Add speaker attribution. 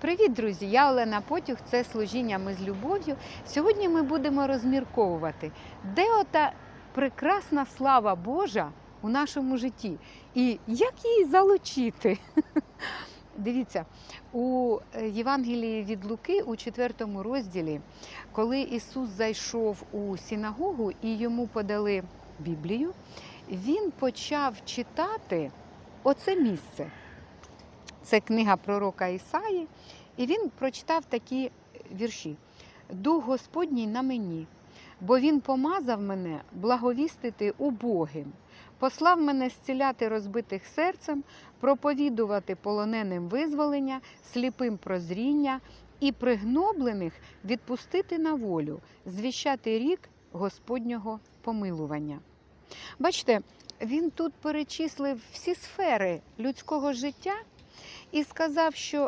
Speaker 1: Привіт, друзі! Я Олена Потюх. Це служіння ми з любов'ю. Сьогодні ми будемо розмірковувати, де ота прекрасна слава Божа у нашому житті і як її залучити. Дивіться, у Євангелії від Луки у 4 розділі, коли Ісус зайшов у синагогу і йому подали Біблію, він почав читати оце місце. Це книга пророка Ісаї, і він прочитав такі вірші: Дух Господній на мені, бо Він помазав мене благовістити убогим, послав мене зціляти розбитих серцем, проповідувати полоненим визволення, сліпим прозріння і пригноблених відпустити на волю, звіщати рік Господнього помилування. Бачите, він тут перечислив всі сфери людського життя і сказав, що